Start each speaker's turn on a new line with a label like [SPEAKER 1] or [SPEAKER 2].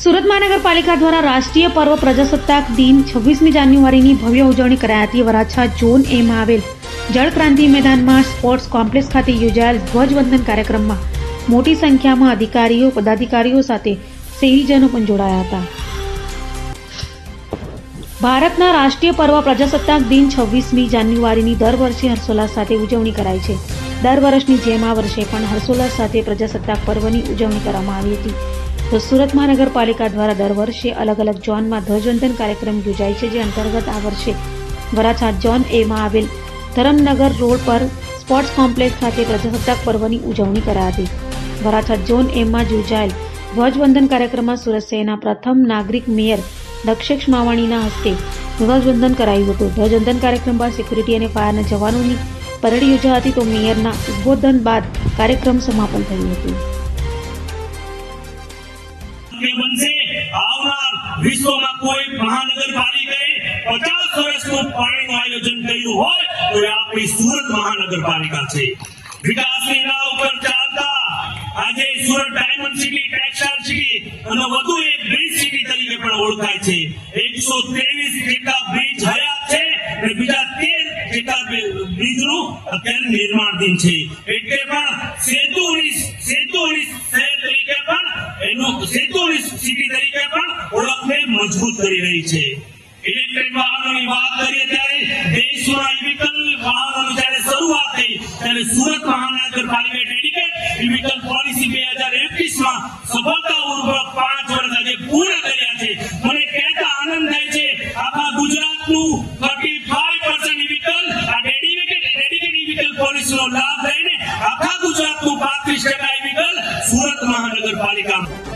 [SPEAKER 1] સુરત મહાનગરપાલિકા દ્વારા રાષ્ટ્રીય પર્વ પ્રજાસત્તાક દિન છવ્વીસમી જાન્યુઆરીની ભવ્ય ઉજવણી કરાઈ હતી. વરાછા ઝોન એમાં આવેલ જળક્રાંતિ મેદાનમાં સ્પોર્ટ્સ કોમ્પ્લેક્સ ખાતે યોજાયેલ ધ્વજવંદન કાર્યક્રમમાં મોટી સંખ્યામાં અધિકારીઓ, પદાધિકારીઓ સાથે શહેરીજનો પણ જોડાયા હતા. ભારતના રાષ્ટ્રીય પર્વ પ્રજાસત્તાક દિન છવ્વીસમી જાન્યુઆરીની દર વર્ષે હર્ષોલ્લાસ સાથે ઉજવણી કરાય છે. દર વર્ષની જેમ આ વર્ષે પણ હર્ષોલ્લાસ સાથે પ્રજાસત્તાક પર્વની ઉજવણી કરવામાં આવી હતી. તો સુરત મહાનગરપાલિકા દ્વારા દર વર્ષે અલગ અલગ ઝોનમાં ધ્વજવંદન કાર્યક્રમ યોજાય છે, જે અંતર્ગત આ વર્ષે વરાછા ઝોન એમાં આવેલ ધરમનગર રોડ પર સ્પોર્ટ્સ કોમ્પ્લેક્સ ખાતે પ્રજાસત્તાક પર્વની ઉજવણી કરાઈ હતી. વરાછા ઝોન એમાં યોજાયેલ ધ્વજવંદન કાર્યક્રમમાં સુરત શહેરના પ્રથમ નાગરિક મેયર દક્ષેશ માવાણીના હસ્તે ધ્વજવંદન કરાયું હતું. ધ્વજવંદન કાર્યક્રમ બાદ સિક્યુરિટી અને ફાયરના જવાનોની પરેડ યોજાઈ હતી, તો મેયરના ઉદ્બોધન બાદ કાર્યક્રમ સમાપન થયું હતું.
[SPEAKER 2] કે બનશે. આવનાર વિશ્વમાં કોઈ મહાનગરપાલિકાએ પચાસ વર્ષનું પાણીનું આયોજન કર્યું હોય, તો એ આપણી સુરત મહાનગરપાલિકા છે. વિકાસની રાહ ઉપર ચાલતા આજે Surat diamond city textile city અને વધુ એક બ્રિજ સિટી તરીકે પણ ઓળખાય છે. એકસો ત્રેવીસ જેટલા બ્રિજ હયાત છે અને બીજા તેર જેટલા બ્રિજનું અત્યારે નિર્માણધીન છે. એટલે પણ સેતુની સેતુની શહેર તરીકે પણ સેતુની સિટી તરીકે પણ ઓળખને મજબૂત કરી રહી છે. ઇલેક્ટ્રિક વાહનોની વાત કરીએ ત્યારે દેશમાં ઇવિકલ વાહનોની જ્યારે શરૂઆત થઈ, ત્યારે સુરત મહાનગરપાલિકાએ ડેડિકેટ ઇવિકલ પોલિસી બે હજાર એકવીસમાં સફળતાપૂર્વક પાંચ વર્ષ આજે પૂર્ણ કર્યા છે. મને કહેતા આનંદ થાય છે આખા ગુજરાતનું થર્ટી ફાઈવ પર્સન્ટ ઇવિકલ આ ડેડિકેટ ડેડિકેટ ઇવિકલ પોલિસીનો લાભ લઈને આખા ગુજરાતનું પાંત્રીસ ટકા ઇવિકલ સુરત મહાનગરપાલિકામાં.